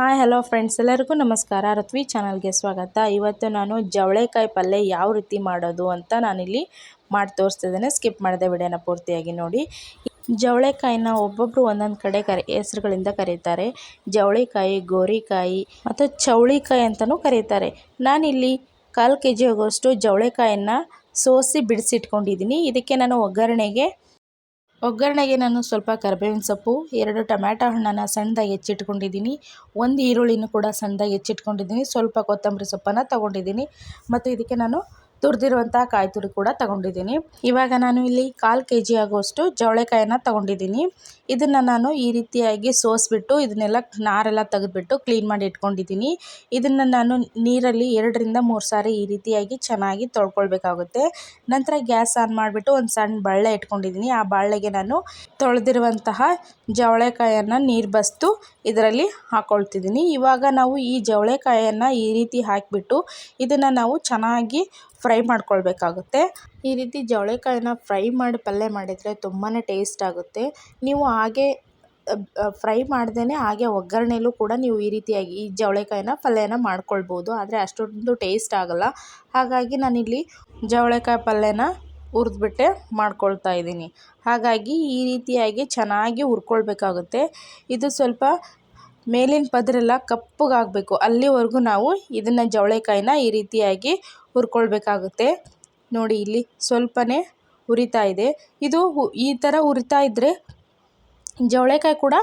Hi hello friends ಎಲ್ಲರಿಗೂ ನಮಸ್ಕಾರ. ಋತ್ವಿ ಚಾನಲ್ಗೆ ಸ್ವಾಗತ. ಇವತ್ತು ನಾನು ಜವಳೆಕಾಯಿ ಪಲ್ಯ ಯಾವ ರೀತಿ ಮಾಡೋದು ಅಂತ ನಾನಿಲ್ಲಿ ಮಾಡಿ ತೋರಿಸ್ತಿದ್ದೇನೆ. ಸ್ಕಿಪ್ ಮಾಡಿದೆ ವಿಡಿಯೋನ ಪೂರ್ತಿಯಾಗಿ ನೋಡಿ. ಜವಳೆಕಾಯಿನ ಒಬ್ಬೊಬ್ಬರು ಒಂದೊಂದು ಕಡೆ ಕರಿ, ಹೆಸರುಗಳಿಂದ ಕರೀತಾರೆ. ಜವಳಿಕಾಯಿ, ಗೋರಿಕಾಯಿ ಮತ್ತು ಚೌಳಿಕಾಯಿ ಅಂತಲೂ ಕರೀತಾರೆ. ನಾನಿಲ್ಲಿ ಕಾಲು ಕೆ ಜಿ ಹೋಗೋಷ್ಟು ಜವಳೆಕಾಯನ್ನು ಸೋಸಿ ಬಿಡಿಸಿಟ್ಕೊಂಡಿದ್ದೀನಿ. ಇದಕ್ಕೆ ನಾನು ಒಗ್ಗರಣೆಗೆ ಒಗ್ಗರಣೆಗೆ ನಾನು ಸ್ವಲ್ಪ ಕರ್ಬೇವಿನ ಸೊಪ್ಪು, ಎರಡು ಟೊಮ್ಯಾಟೊ ಹಣ್ಣನ್ನು ಸಣ್ಣದಾಗಿ ಹೆಚ್ಚಿಟ್ಕೊಂಡಿದ್ದೀನಿ. ಒಂದು ಈರುಳ್ಳಿನೂ ಕೂಡ ಸಣ್ಣದಾಗಿ ಹೆಚ್ಚಿಟ್ಕೊಂಡಿದ್ದೀನಿ. ಸ್ವಲ್ಪ ಕೊತ್ತಂಬರಿ ಸೊಪ್ಪನ್ನು ತೊಗೊಂಡಿದ್ದೀನಿ. ಮತ್ತು ಇದಕ್ಕೆ ನಾನು ತುರಿದಿರುವಂಥ ಕಾಯಿ ತುರಿ ಕೂಡ ತಗೊಂಡಿದ್ದೀನಿ. ಇವಾಗ ನಾನು ಇಲ್ಲಿ ಕಾಲು ಕೆ ಜಿ ಆಗುವಷ್ಟು ಜವಳೆಕಾಯನ್ನು ತಗೊಂಡಿದ್ದೀನಿ. ಇದನ್ನು ನಾನು ಈ ರೀತಿಯಾಗಿ ಸೋಸಿಬಿಟ್ಟು ಇದನ್ನೆಲ್ಲ ನಾರೆಲ್ಲ ತೆಗೆದುಬಿಟ್ಟು ಕ್ಲೀನ್ ಮಾಡಿ ಇಟ್ಕೊಂಡಿದ್ದೀನಿ. ಇದನ್ನು ನಾನು ನೀರಲ್ಲಿ ಎರಡರಿಂದ ಮೂರು ಸಾರಿ ಈ ರೀತಿಯಾಗಿ ಚೆನ್ನಾಗಿ ತೊಳ್ಕೊಳ್ಬೇಕಾಗುತ್ತೆ. ನಂತರ ಗ್ಯಾಸ್ ಆನ್ ಮಾಡಿಬಿಟ್ಟು ಒಂದು ಸಣ್ಣ ಬಳ್ಳೆ ಇಟ್ಕೊಂಡಿದ್ದೀನಿ. ಆ ಬಾಳೆಗೆ ನಾನು ತೊಳೆದಿರುವಂತಹ ಜವಳೆಕಾಯನ್ನು ನೀರು ಬಸ್ತು ಇದರಲ್ಲಿ ಹಾಕ್ಕೊಳ್ತಿದ್ದೀನಿ ಇವಾಗ ನಾವು ಈ ಜವಳೆಕಾಯನ್ನು ಈ ರೀತಿ ಹಾಕಿಬಿಟ್ಟು ಇದನ್ನು ನಾವು ಚೆನ್ನಾಗಿ ಫ್ರೈ ಮಾಡ್ಕೊಳ್ಬೇಕಾಗುತ್ತೆ. ಈ ರೀತಿ ಜವಳಿಕಾಯಿನ ಫ್ರೈ ಮಾಡಿ ಪಲ್ಯ ಮಾಡಿದರೆ ತುಂಬಾ ಟೇಸ್ಟ್ ಆಗುತ್ತೆ. ನೀವು ಹಾಗೆ ಫ್ರೈ ಮಾಡ್ದೇ ಹಾಗೆ ಒಗ್ಗರಣೆಲೂ ಕೂಡ ನೀವು ಈ ರೀತಿಯಾಗಿ ಈ ಜವಳಿಕಾಯಿನ ಪಲ್ಯನ ಮಾಡ್ಕೊಳ್ಬೋದು. ಆದರೆ ಅಷ್ಟೊಂದು ಟೇಸ್ಟ್ ಆಗೋಲ್ಲ. ಹಾಗಾಗಿ ನಾನಿಲ್ಲಿ ಜವಳಿಕಾಯಿ ಪಲ್ಯನ ಹುರಿದ್ಬಿಟ್ಟೆ ಮಾಡ್ಕೊಳ್ತಾ ಇದ್ದೀನಿ. ಹಾಗಾಗಿ ಈ ರೀತಿಯಾಗಿ ಚೆನ್ನಾಗಿ ಹುರ್ಕೊಳ್ಬೇಕಾಗುತ್ತೆ. ಇದು ಸ್ವಲ್ಪ ಮೇಲಿನ ಪದರೆಲ್ಲ ಕಪ್ಪಗಾಗಬೇಕು. ಅಲ್ಲಿವರೆಗೂ ನಾವು ಇದನ್ನು ಜವಳೆಕಾಯಿನ ಈ ರೀತಿಯಾಗಿ ಹುರ್ಕೊಳ್ಬೇಕಾಗುತ್ತೆ. ನೋಡಿ ಇಲ್ಲಿ ಸ್ವಲ್ಪನೇ ಉರಿತಾ ಇದೆ. ಇದು ಈ ಥರ ಉರಿತಾ ಇದ್ದರೆ ಜವಳೆಕಾಯಿ ಕೂಡ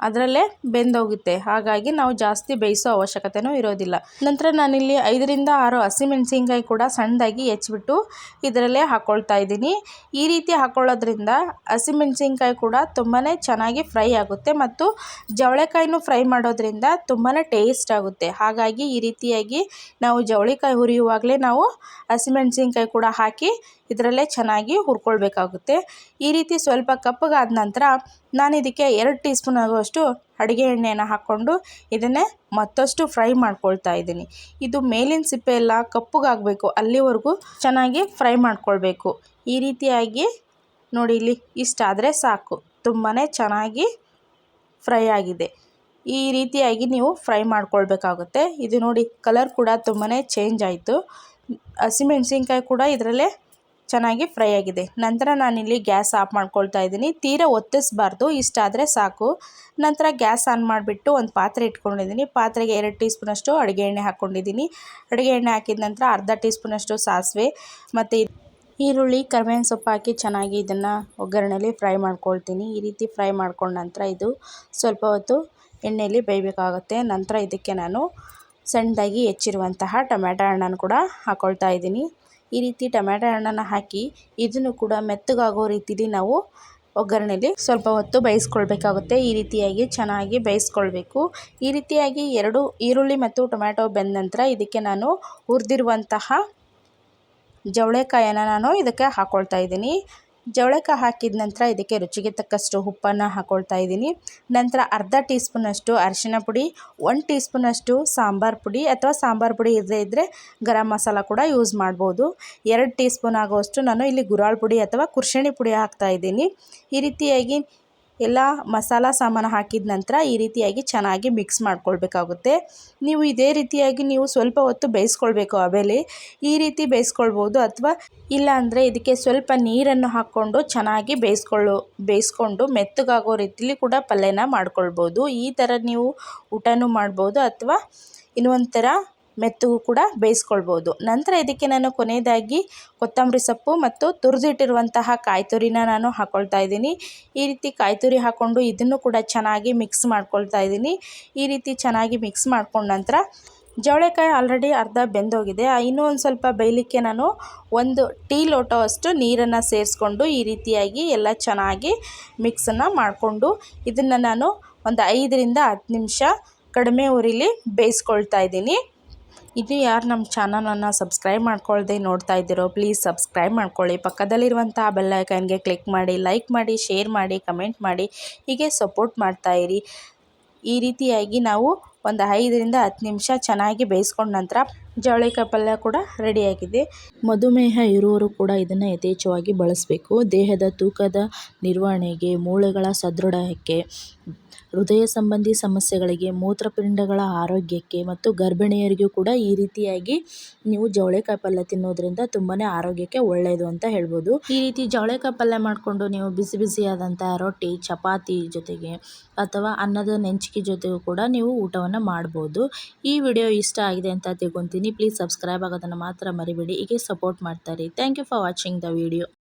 ಅದರಲ್ಲೇ ಬೆಂದೋಗುತ್ತೆ. ಹಾಗಾಗಿ ನಾವು ಜಾಸ್ತಿ ಬೇಯಿಸೋ ಅವಶ್ಯಕತೆಯೂ ಇರೋದಿಲ್ಲ. ನಂತರ ನಾನಿಲ್ಲಿ ಐದರಿಂದ ಆರು ಹಸಿಮೆಣಸಿನ್ಕಾಯಿ ಕೂಡ ಸಣ್ಣದಾಗಿ ಹೆಚ್ಚಿಬಿಟ್ಟು ಇದರಲ್ಲೇ ಹಾಕ್ಕೊಳ್ತಾ ಇದ್ದೀನಿ. ಈ ರೀತಿ ಹಾಕ್ಕೊಳ್ಳೋದ್ರಿಂದ ಹಸಿಮೆಣಸಿನ್ಕಾಯಿ ಕೂಡ ತುಂಬಾ ಚೆನ್ನಾಗಿ ಫ್ರೈ ಆಗುತ್ತೆ ಮತ್ತು ಜವಳೆಕಾಯಿನೂ ಫ್ರೈ ಮಾಡೋದ್ರಿಂದ ತುಂಬಾ ಟೇಸ್ಟ್ ಆಗುತ್ತೆ. ಹಾಗಾಗಿ ಈ ರೀತಿಯಾಗಿ ನಾವು ಜವಳಿಕಾಯಿ ಹುರಿಯುವಾಗಲೇ ನಾವು ಹಸಿಮೆಣಸಿನ್ಕಾಯಿ ಕೂಡ ಹಾಕಿ ಇದರಲ್ಲೇ ಚೆನ್ನಾಗಿ ಹುರ್ಕೊಳ್ಬೇಕಾಗುತ್ತೆ. ಈ ರೀತಿ ಸ್ವಲ್ಪ ಕಪ್ಪಗಾದ ನಂತರ ನಾನು ಇದಕ್ಕೆ ಎರಡು ಟೀ ಸ್ಪೂನ್ ಆಗುವಷ್ಟು ಅಡುಗೆ ಎಣ್ಣೆಯನ್ನು ಹಾಕ್ಕೊಂಡು ಇದನ್ನೇ ಮತ್ತಷ್ಟು ಫ್ರೈ ಮಾಡ್ಕೊಳ್ತಾ ಇದ್ದೀನಿ. ಇದು ಮೇಲಿನ ಸಿಪ್ಪೆ ಎಲ್ಲ ಕಪ್ಪಗಾಗಬೇಕು, ಅಲ್ಲಿವರೆಗೂ ಚೆನ್ನಾಗಿ ಫ್ರೈ ಮಾಡ್ಕೊಳ್ಬೇಕು. ಈ ರೀತಿಯಾಗಿ ನೋಡಿ ಇಲ್ಲಿ ಇಷ್ಟಾದರೆ ಸಾಕು ತುಂಬಾ ಚೆನ್ನಾಗಿ ಫ್ರೈ ಆಗಿದೆ. ಈ ರೀತಿಯಾಗಿ ನೀವು ಫ್ರೈ ಮಾಡ್ಕೊಳ್ಬೇಕಾಗುತ್ತೆ. ಇದು ನೋಡಿ ಕಲರ್ ಕೂಡ ತುಂಬಾ ಚೇಂಜ್ ಆಯಿತು. ಹಸಿಮೆಣ್ಸಿನ್ಕಾಯಿ ಕೂಡ ಇದರಲ್ಲೇ ಚೆನ್ನಾಗಿ ಫ್ರೈ ಆಗಿದೆ. ನಂತರ ನಾನಿಲ್ಲಿ ಗ್ಯಾಸ್ ಆಫ್ ಮಾಡ್ಕೊಳ್ತಾ ಇದ್ದೀನಿ. ತೀರ ಒತ್ತಿಸ್ಬಾರ್ದು ಇಷ್ಟಾದರೆ ಸಾಕು. ನಂತರ ಗ್ಯಾಸ್ ಆನ್ ಮಾಡಿಬಿಟ್ಟು ಒಂದು ಪಾತ್ರೆ ಇಟ್ಕೊಂಡಿದ್ದೀನಿ. ಪಾತ್ರೆಗೆ ಎರಡು ಟೀ ಸ್ಪೂನಷ್ಟು ಅಡುಗೆ ಎಣ್ಣೆ ಹಾಕ್ಕೊಂಡಿದ್ದೀನಿ ಅಡುಗೆ ಎಣ್ಣೆ ಹಾಕಿದ ನಂತರ ಅರ್ಧ ಟೀ ಸ್ಪೂನಷ್ಟು ಸಾಸಿವೆ ಮತ್ತು ಈರುಳ್ಳಿ, ಕರಿಬೇವಿನ ಸೊಪ್ಪು ಹಾಕಿ ಚೆನ್ನಾಗಿ ಇದನ್ನು ಒಗ್ಗರಣೆಯಲ್ಲಿ ಫ್ರೈ ಮಾಡ್ಕೊಳ್ತೀನಿ. ಈ ರೀತಿ ಫ್ರೈ ಮಾಡ್ಕೊಂಡ ನಂತರ ಇದು ಸ್ವಲ್ಪ ಹೊತ್ತು ಎಣ್ಣೆಯಲ್ಲಿ ಬೇಯಬೇಕಾಗುತ್ತೆ. ನಂತರ ಇದಕ್ಕೆ ನಾನು ಸಣ್ಣದಾಗಿ ಹೆಚ್ಚಿರುವಂತಹ ಟೊಮ್ಯಾಟೊ ಹಣ್ಣನ್ನು ಕೂಡ ಹಾಕ್ಕೊಳ್ತಾ ಇದ್ದೀನಿ. ಈ ರೀತಿ ಟೊಮ್ಯಾಟೊ ಹಣ್ಣನ್ನು ಹಾಕಿ ಇದನ್ನು ಕೂಡ ಮೆತ್ತಗಾಗೋ ರೀತಿಲಿ ನಾವು ಒಗ್ಗರಣೆಯಲ್ಲಿ ಸ್ವಲ್ಪ ಹೊತ್ತು ಬೇಯಿಸ್ಕೊಳ್ಬೇಕಾಗುತ್ತೆ. ಈ ರೀತಿಯಾಗಿ ಚೆನ್ನಾಗಿ ಬೇಯಿಸ್ಕೊಳ್ಬೇಕು. ಈ ರೀತಿಯಾಗಿ ಎರಡು ಈರುಳ್ಳಿ ಮತ್ತು ಟೊಮ್ಯಾಟೊ ಬೆಂದ ನಂತರ ಇದಕ್ಕೆ ನಾನು ಹುರಿದಿರುವಂತಹ ಜವಳೆಕಾಯನ್ನು ನಾನು ಇದಕ್ಕೆ ಹಾಕ್ಕೊಳ್ತಾ ಇದ್ದೀನಿ. ಜವಳೆಕಾಯಿ ಹಾಕಿದ ನಂತರ ಇದಕ್ಕೆ ರುಚಿಗೆ ತಕ್ಕಷ್ಟು ಉಪ್ಪನ್ನು ಹಾಕ್ಕೊಳ್ತಾ ಇದ್ದೀನಿ. ನಂತರ ಅರ್ಧ ಟೀ ಸ್ಪೂನಷ್ಟು ಅರಿಶಿನ ಪುಡಿ ಒನ್ ಟೀ ಸ್ಪೂನಷ್ಟು ಸಾಂಬಾರು ಪುಡಿ ಅಥವಾ ಸಾಂಬಾರು ಪುಡಿ ಇದ್ದೇ ಇದ್ದರೆ ಗರಂ ಮಸಾಲ ಕೂಡ ಯೂಸ್ ಮಾಡ್ಬೋದು. ಎರಡು ಟೀ ಸ್ಪೂನ್ ಆಗುವಷ್ಟು ನಾನು ಇಲ್ಲಿ ಗುರಾಳ್ ಪುಡಿ ಅಥವಾ ಕುರ್ಷಣಿ ಪುಡಿ ಹಾಕ್ತಾ ಇದ್ದೀನಿ. ಈ ರೀತಿಯಾಗಿ ಎಲ್ಲ ಮಸಾಲ ಸಾಮಾನು ಹಾಕಿದ ನಂತರ ಈ ರೀತಿಯಾಗಿ ಚೆನ್ನಾಗಿ ಮಿಕ್ಸ್ ಮಾಡ್ಕೊಳ್ಬೇಕಾಗುತ್ತೆ. ನೀವು ಇದೇ ರೀತಿಯಾಗಿ ನೀವು ಸ್ವಲ್ಪ ಹೊತ್ತು ಬೇಯಿಸ್ಕೊಳ್ಬೇಕು ಆಮೇಲೆ. ಈ ರೀತಿ ಬೇಯಿಸ್ಕೊಳ್ಬೋದು ಅಥವಾ ಇಲ್ಲಾಂದರೆ ಇದಕ್ಕೆ ಸ್ವಲ್ಪ ನೀರನ್ನು ಹಾಕ್ಕೊಂಡು ಚೆನ್ನಾಗಿ ಬೇಯಿಸ್ಕೊಳ್ಳೋ, ಬೇಯಿಸ್ಕೊಂಡು ಮೆತ್ತಗಾಗೋ ರೀತಿಲಿ ಕೂಡ ಪಲ್ಯನ ಮಾಡ್ಕೊಳ್ಬೋದು. ಈ ಥರ ನೀವು ಊಟನೂ ಮಾಡ್ಬೋದು ಅಥವಾ ಇನ್ನೊಂಥರ ಮೆತ್ತಗೂ ಕೂಡ ಬೇಯಿಸ್ಕೊಳ್ಬೋದು. ನಂತರ ಇದಕ್ಕೆ ನಾನು ಕೊನೆಯದಾಗಿ ಕೊತ್ತಂಬರಿ ಸೊಪ್ಪು ಮತ್ತು ತುರಿದಿಟ್ಟಿರುವಂತಹ ಕಾಯಿ ತುರಿನ ನಾನು ಹಾಕ್ಕೊಳ್ತಾ ಇದ್ದೀನಿ. ಈ ರೀತಿ ಕಾಯಿ ತುರಿ ಹಾಕ್ಕೊಂಡು ಇದನ್ನು ಕೂಡ ಚೆನ್ನಾಗಿ ಮಿಕ್ಸ್ ಮಾಡ್ಕೊಳ್ತಾ ಇದ್ದೀನಿ. ಈ ರೀತಿ ಚೆನ್ನಾಗಿ ಮಿಕ್ಸ್ ಮಾಡ್ಕೊಂಡ ನಂತರ ಜವಳೆಕಾಯಿ ಆಲ್ರೆಡಿ ಅರ್ಧ ಬೆಂದೋಗಿದೆ. ಇನ್ನೂ ಒಂದು ಸ್ವಲ್ಪ ಬೇಯಲಿಕ್ಕೆ ನಾನು ಒಂದು ಟೀ ಲೋಟವಷ್ಟು ನೀರನ್ನು ಸೇರಿಸ್ಕೊಂಡು ಈ ರೀತಿಯಾಗಿ ಎಲ್ಲ ಚೆನ್ನಾಗಿ ಮಿಕ್ಸನ್ನು ಮಾಡಿಕೊಂಡು ಇದನ್ನು ನಾನು ಒಂದು ಐದರಿಂದ ಹತ್ತು ನಿಮಿಷ ಕಡಿಮೆ ಉರಿಲಿ ಬೇಯಿಸ್ಕೊಳ್ತಾ ಇದ್ದೀನಿ. ಇದು ಯಾರು ನಮ್ಮ ಚಾನಲನ್ನು ಸಬ್ಸ್ಕ್ರೈಬ್ ಮಾಡ್ಕೊಳ್ಳದೆ ನೋಡ್ತಾ ಇದ್ದೀರೋ ಪ್ಲೀಸ್ ಸಬ್ಸ್ಕ್ರೈಬ್ ಮಾಡ್ಕೊಳ್ಳಿ. ಪಕ್ಕದಲ್ಲಿರುವಂಥ ಬೆಲ್ಲೈಕನ್ಗೆ ಕ್ಲಿಕ್ ಮಾಡಿ ಲೈಕ್ ಮಾಡಿ ಶೇರ್ ಮಾಡಿ ಕಮೆಂಟ್ ಮಾಡಿ, ಹೀಗೆ ಸಪೋರ್ಟ್ ಮಾಡ್ತಾಯಿರಿ ಈ ರೀತಿಯಾಗಿ ನಾವು ಒಂದು ಐದರಿಂದ ಹತ್ತು ನಿಮಿಷ ಚೆನ್ನಾಗಿ ಬೇಯಿಸ್ಕೊಂಡ ನಂತರ ಜವಳಿಕಾಯಿ ಪಲ್ಯ ಕೂಡ ರೆಡಿಯಾಗಿದೆ ಮಧುಮೇಹ ಇರುವವರು ಕೂಡ ಇದನ್ನು ಯಥೇಚ್ಛವಾಗಿ ಬಳಸಬೇಕು. ದೇಹದ ತೂಕದ ನಿರ್ವಹಣೆಗೆ, ಮೂಳೆಗಳ ಸದೃಢಕ್ಕೆ ಹೃದಯ ಸಂಬಂಧಿ ಸಮಸ್ಯೆಗಳಿಗೆ, ಮೂತ್ರಪಿಂಡಗಳ ಆರೋಗ್ಯಕ್ಕೆ ಮತ್ತು ಗರ್ಭಿಣಿಯರಿಗೂ ಕೂಡ ಈ ರೀತಿಯಾಗಿ ನೀವು ಜವಳಿಕಾಯಿ ಪಲ್ಯ ತಿನ್ನೋದ್ರಿಂದ ತುಂಬಾ ಆರೋಗ್ಯಕ್ಕೆ ಒಳ್ಳೆಯದು ಅಂತ ಹೇಳ್ಬೋದು. ಈ ರೀತಿ ಜವಳೇಕಾಯಿ ಪಲ್ಯ ಮಾಡಿಕೊಂಡು ನೀವು ಬಿಸಿ ಬಿಸಿಯಾದಂಥ ರೊಟ್ಟಿ, ಚಪಾತಿ ಜೊತೆಗೆ ಅಥವಾ ಅನ್ನದ ನೆಂಚಿಕೆ ಜೊತೆಗೂ ಕೂಡ ನೀವು ಊಟವನ್ನು ಮಾಡ್ಬೋದು. ಈ ವಿಡಿಯೋ ಇಷ್ಟ ಆಗಿದೆ ಅಂತ ತಿಳ್ಕೊತೀನಿ. ಪ್ಲೀಸ್ ಸಬ್ಸ್ಕ್ರೈಬ್ ಆಗೋದನ್ನು ಮಾತ್ರ ಮರಿಬೇಡಿ. ಹೀಗೆ ಸಪೋರ್ಟ್ ಮಾಡ್ತಾರೆ. Thank you for watching the video